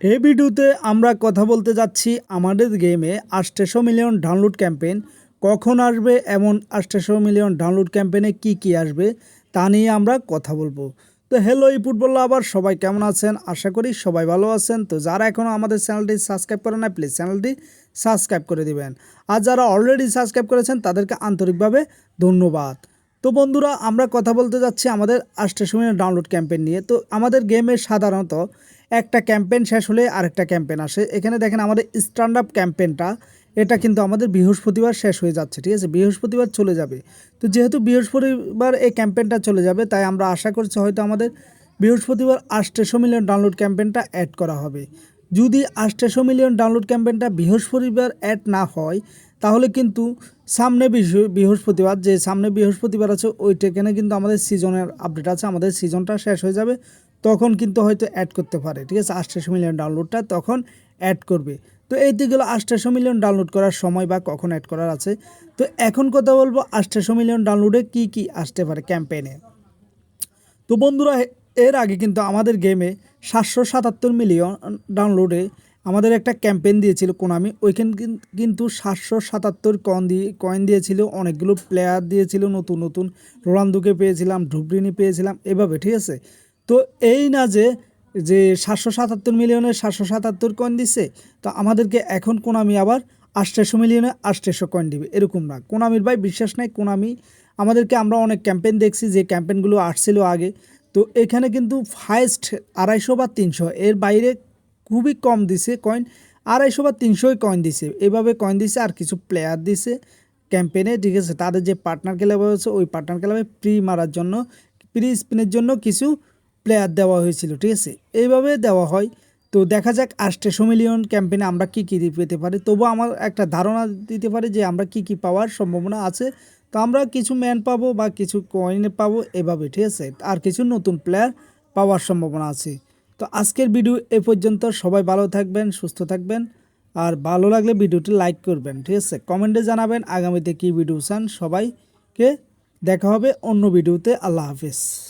এই ভিডিওতে আমরা কথা বলতে যাচ্ছি আমাদের গেমে আটশো মিলিয়ন ডাউনলোড ক্যাম্পেইন। কখন আসবে এমন আটশো মিলিয়ন ডাউনলোড ক্যাম্পেইনে কি কি আসবে তা নিয়ে আমরা কথা বলব। তো হ্যালো এই ফুটবল আবার সবাই কেমন আছেন? আশা করি সবাই ভালো আছেন। তো যারা এখনও আমাদের চ্যানেলটি সাবস্ক্রাইব করে না প্লিজ চ্যানেলটি সাবস্ক্রাইব করে দিবেন। আর যারা অলরেডি সাবস্ক্রাইব করেছেন, তাদেরকে আন্তরিকভাবে ধন্যবাদ। তো বন্ধুরা, আমরা কথা বলতে যাচ্ছি আমাদের আটশো মিলিয়ন ডাউনলোড ক্যাম্পেইন নিয়ে। তো আমাদের গেমে সাধারণত একটা ক্যাম্পেন শেষ হলে আরেকটা ক্যাম্পেন আসে। এখানে দেখেন আমাদের স্ট্যান্ড আপ ক্যাম্পেনটা এটা কিন্তু আমাদের বৃহস্পতিবার শেষ হয়ে যাচ্ছে, ঠিক আছে? বৃহস্পতিবার চলে যাবে। তো যেহেতু বৃহস্পতিবার এই ক্যাম্পেনটা চলে যাবে, তাই আমরা আশা করছি হয়তো আমাদের বৃহস্পতিবার আটশো মিলিয়ন ডাউনলোড ক্যাম্পেনটা অ্যাড করা হবে। যদি আটশো মিলিয়ন ডাউনলোড ক্যাম্পেনটা বৃহস্পতিবার অ্যাড না হয়, তাহলে কিন্তু সামনে বৃহ- বৃহস্পতিবার, যে সামনে বৃহস্পতিবার আছে, ওইটা ওইটাখানে কিন্তু আমাদের সিজনের আপডেট আছে, আমাদের সিজনটা শেষ হয়ে যাবে। তখন কিন্তু হয়তো অ্যাড করতে পারে, ঠিক আছে? আটশো মিলিয়ন ডাউনলোডটা তখন অ্যাড করবে। তো এই দিকগুলো আটশো মিলিয়ন ডাউনলোড করার সময় বা কখন অ্যাড করার আছে। তো এখন কথা বলব আটশো মিলিয়ন ডাউনলোডে কি কি আসতে পারে ক্যাম্পেইনে তো বন্ধুরা, এর আগে কিন্তু আমাদের গেমে সাতশো সাতাত্তর মিলিয়ন ডাউনলোডে আমাদের একটা ক্যাম্পেইন দিয়েছিল কোনামি ওইখানে কিন- কিন্তু সাতশো সাতাত্তর কয়েন দিয়ে কয়েন দিয়েছিল, অনেকগুলো প্লেয়ার দিয়েছিল, নতুন নতুন। রোনালদোকে পেয়েছিলাম ডুবরিনি পেয়েছিলাম, এভাবে, ঠিক আছে? তো এই না যে যে সাতশো সাতাত্তর মিলিয়নের সাতশো সাতাত্তর কয়েন দিচ্ছে তো আমাদেরকে এখন কোনামি আবার আটশো মিলিয়নে আটশো কয়েন দিবে। এরকম না। কোনামির ভাই বিশ্বাস নাই, কোনামি, আমাদেরকে আমরা অনেক ক্যাম্পেইন দেখছি, যে ক্যাম্পেইনগুলো আসছিল আগে। তো এখানে কিন্তু ফার্স্ট আড়াইশো বা তিনশো, এর বাইরে খুবই কম দিছে কয়েন আড়াইশো বা তিনশোই কয়েন দিছে। এভাবে কয়েন দিছে আর কিছু প্লেয়ার দিছে ক্যাম্পেনে ঠিক আছে? তাদের যে পার্টনার ক্লাব হয়েছে, ওই পার্টনার ক্লাবে প্রি মারার জন্য প্রি স্পিনের জন্য কিছু প্লেয়ার দেওয়া হয়েছিল, ঠিক আছে? এইভাবে দেওয়া হয়। তো দেখা যাক আটশো মিলিয়ন ক্যাম্পেইনে আমরা কী কী পেতে পারি। তবু আমার একটা ধারণা দিতে পারি যে আমরা কি কি পাওয়ার সম্ভাবনা আছে। তো আমরা কিছু ম্যান পাবো বা কিছু কয়েন পাবো এভাবে, ঠিক আছে? আর কিছু নতুন প্লেয়ার পাওয়ার সম্ভাবনা আছে। তো আজকের ভিডিও এ পর্যন্ত। সবাই ভালো থাকবেন, সুস্থ থাকবেন। আর ভালো লাগলে ভিডিওটি লাইক করবেন, ঠিক আছে? কমেন্টে জানাবেন আগামীতে কী ভিডিও চান সবাইকে। দেখা হবে অন্য ভিডিওতে। আল্লাহ হাফিজ।